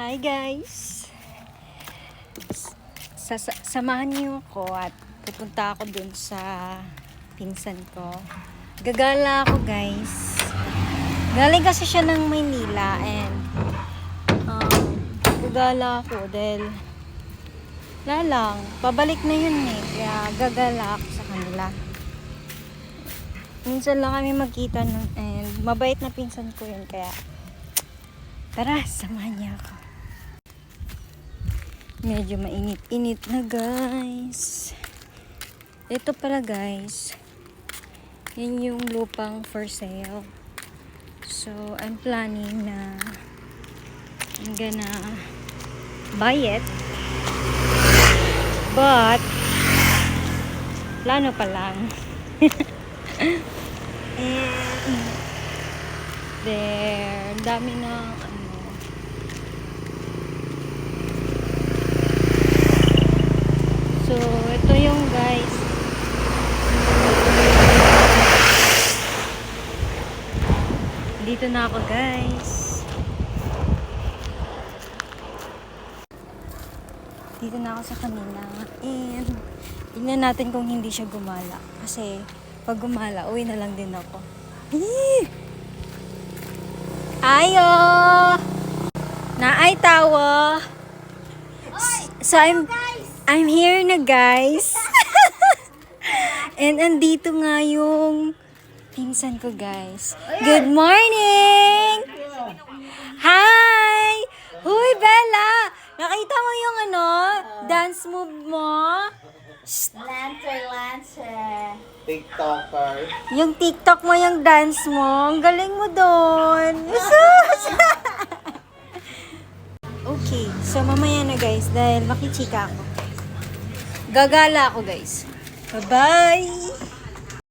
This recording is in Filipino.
Hi guys! Sa sa- samahan niyo ako at pupunta ako dun sa pinsan ko. Gagala ako guys. Galing kasi siya ng Maynila and um, gagala ako dahil wala lang, pabalik na yun eh. Kaya gagala ako sa kanila. Minsan lang kami magkita nun and mabait na pinsan ko yun kaya tara, samahan niya ako. Medyo mainit-init na guys. Ito pala guys. Yan yung lupang for sale. So, I'm planning na I'm gonna buy it. But, plano pa lang. And, there, dami ng ano, So, ito yung guys. Dito na ako guys. Dito na ako sa kanila. And, tingnan natin kung hindi siya gumala. Kasi, pag gumala, uwi na lang din ako. Eee! Ayo! Naay tawa! So, I'm, I'm here na guys. And andito nga yung pinsan ko guys. Good morning! Hi! Huy, Bella! Nakita mo yung ano? Dance move mo? Lancer, Lancer. TikToker. Yung TikTok mo, yung dance mo. Ang galing mo doon. Sus! okay, so mamaya na guys dahil makichika ako. Gagala ako guys. Bye-bye!